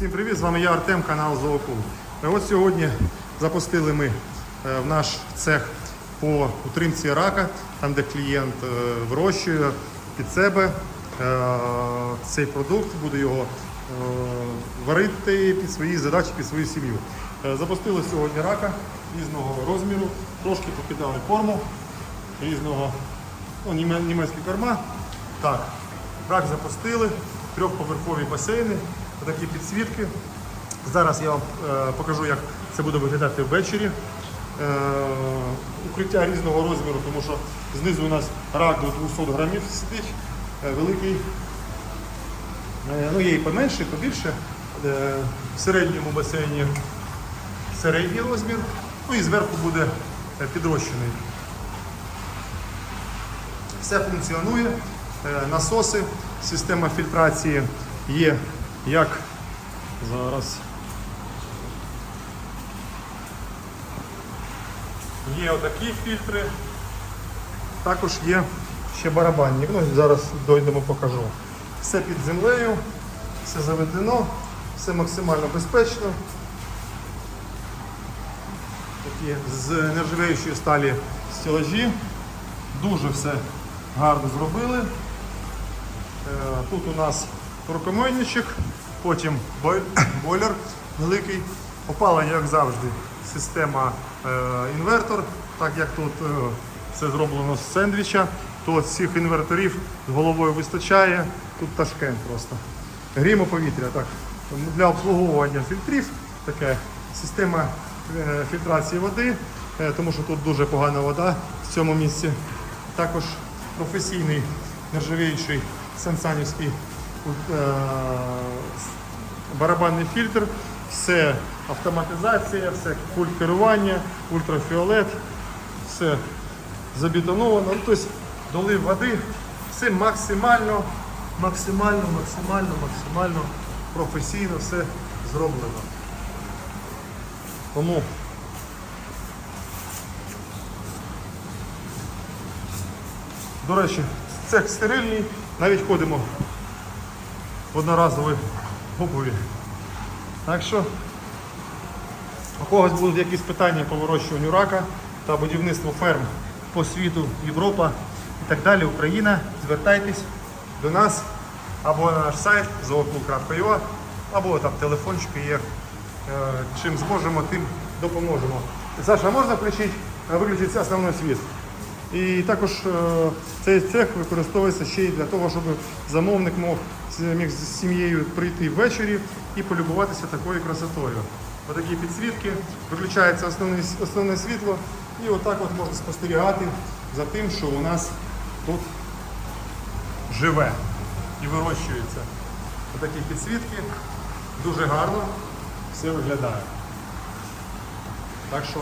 Всім привіт! З вами я Артем, канал Зоокул. Е, От сьогодні запустили ми е, в наш цех по утримці рака, там де клієнт е, вирощує під себе цей продукт, буде його варити під свої задачі, під свою сім'ю. Запустили сьогодні рака різного розміру, трошки покидали корму різного ну, німе- німецькі корма. Так, рак запустили, трьохповерхові басейни, такі підсвітки. Зараз я вам е, покажу, як це буде виглядати ввечері. Е, укриття різного розміру, тому що знизу у нас рак до 200 грамів сидить, е, великий. Ну, є і поменше, і побільше. В середньому басейні середній розмір, ну і зверху буде підрощений. Все функціонує, насоси, система фільтрації є як зараз. Є отакі фільтри, також є ще барабанні. Ну, зараз дойдемо, покажу. Все під землею, все заведено, все максимально безпечно. Такі з нержавіючої сталі стелажі. Дуже все гарно зробили. Е, Тут у нас рукомийничок, потім бой- бойлер великий. Опалення, як завжди, система е, інвертор. Так як тут е, це зроблено з сендвіча, то цих інверторів з головою вистачає. Тут ташкент просто. Грімо повітря. Так. Для обслуговування фільтрів така система е, фільтрації води, тому що тут дуже погана вода в цьому місці. Також професійний нержавіючий сансанівський барабанний фільтр, все автоматизація, все пульт керування, ультрафіолет, все забетоновано. Ну, тобто долив води, все максимально, максимально, максимально, максимально професійно все зроблено. Тому До речі, цех стерильний, навіть ходимо в одноразовій. Так що, у когось будуть якісь питання по вирощуванню рака та будівництву ферм по світу, Європа і так далі, Україна, звертайтесь до нас або на наш сайт zookul.ua, або там телефончики є. Е, Чим зможемо, тим допоможемо. Саша, можна включити, виключити основний світ? І також е, цей цех використовується ще й для того, щоб замовник мог міг з сім'єю прийти ввечері і полюбуватися такою красотою. Отакі підсвітки, виключається основне, основне світло, і отак от можна спостерігати за тим, що у нас тут живе і вирощується. Отакі підсвітки, дуже гарно все виглядає. Так що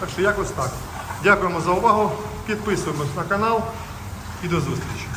так що якось так. Дякуємо за увагу. Підписуємось на канал і до зустрічі.